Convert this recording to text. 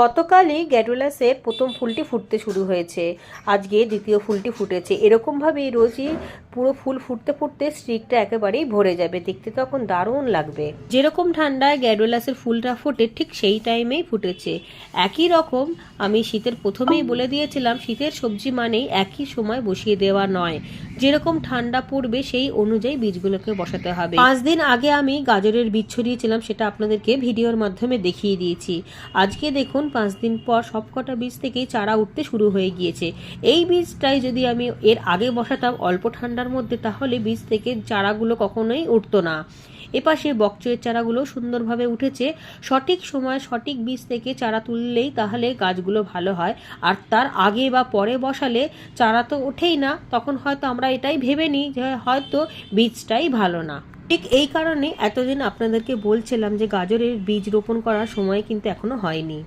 গতকালই গ্যাডুলাসের প্রথম ফুলটি ফুটতে শুরু হয়েছে। আজকে দ্বিতীয় ফুলটি ফুটেছে। এরকমভাবেই রোজই পুরো ফুল ফুটতে ফুটতে স্ট্রিকটা একেবারেই ভরে যাবে। দেখতে তখন দারুণ লাগবে। যেরকম ঠান্ডায় গ্যাডুলাসের ফুলটা ফোটে, ঠিক সেই টাইমেই ফুটেছে। একই রকম আমি শীতের প্রথমেই বলে দিয়েছিলাম, শীতের সবজি মানেই একই সময় বসিয়ে দেওয়া নয়। যেরকম ঠান্ডা পড়বে, সেই অনুযায়ী বীজগুলোকে বসাতে হবে। পাঁচ দিন আগে আমি গাজরের বীজ ছড়িয়েছিলাম, সেটা আপনাদেরকে ভিডিওর মাধ্যমে দেখিয়ে দিয়েছি। আজকে দেখুন পাঁচ দিন পর সবকটা বীজ থেকেই চারা উঠতে শুরু হয়ে গিয়েছে। এই বীজটাই যদি আমি এর আগে বসাতাম অল্প ঠান্ডার মধ্যে, তাহলে বীজ থেকে চারাগুলো কখনোই উঠতো না। এপাশে বকচয়ের চারাগুলো সুন্দরভাবে উঠেছে। সঠিক সময় সঠিক বীজ থেকে চারা তুললেই তাহলে গাছগুলো ভালো হয়। আর তার আগে বা পরে বসালে চারা তো ওঠেই না, তখন হয়তো আমরা এটাই ভেবে নিই যে হয়তো বীজটাই ভালো না। ঠিক এই কারণে এতদিন আপনাদেরকে বলছিলাম যে গাজরের বীজ রোপণ করার সময় কিন্তু এখনও হয়নি।